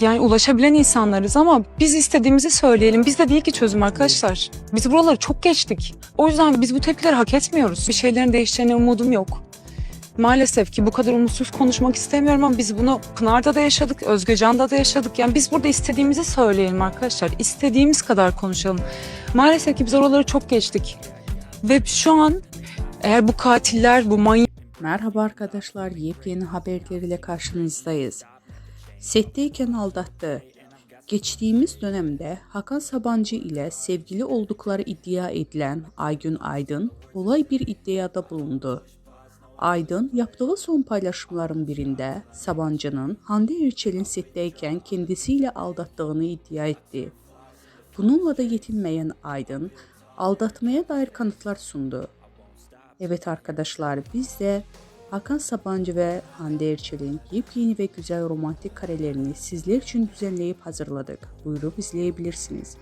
yani ulaşabilen insanlarız ama biz istediğimizi söyleyelim. Biz de değil ki çözüm arkadaşlar. Biz buraları çok geçtik. O yüzden biz bu tepkileri hak etmiyoruz. Bir şeylerin değişeceğine umudum yok. Maalesef ki bu kadar umutsuz konuşmak istemiyorum ama biz bunu Pınar'da da yaşadık, Özgecan'da da yaşadık. Yani biz burada istediğimizi söyleyelim arkadaşlar. İstediğimiz kadar konuşalım. Maalesef ki biz oraları çok geçtik. Ve şu an eğer bu katiller, bu manyak Merhaba arkadaşlar, yepyeni haberleriyle karşınızdayız. Setteyken aldattı. Geçtiğimiz dönemde Hakan Sabancı ile sevgili oldukları iddia edilen Aygün Aydın olay bir iddiada bulundu. Aydın yaptığı son paylaşımların birinde Sabancı'nın Hande Erçel'in setteyken kendisiyle aldattığını iddia etti. Bununla da yetinmeyen Aydın aldatmaya dair kanıtlar sundu. Evet arkadaşlar biz de Hakan Sabancı ve Hande Erçel'in yepyeni ve güzel romantik karelerini sizler için düzenleyip hazırladık. Buyurup izleyebilirsiniz.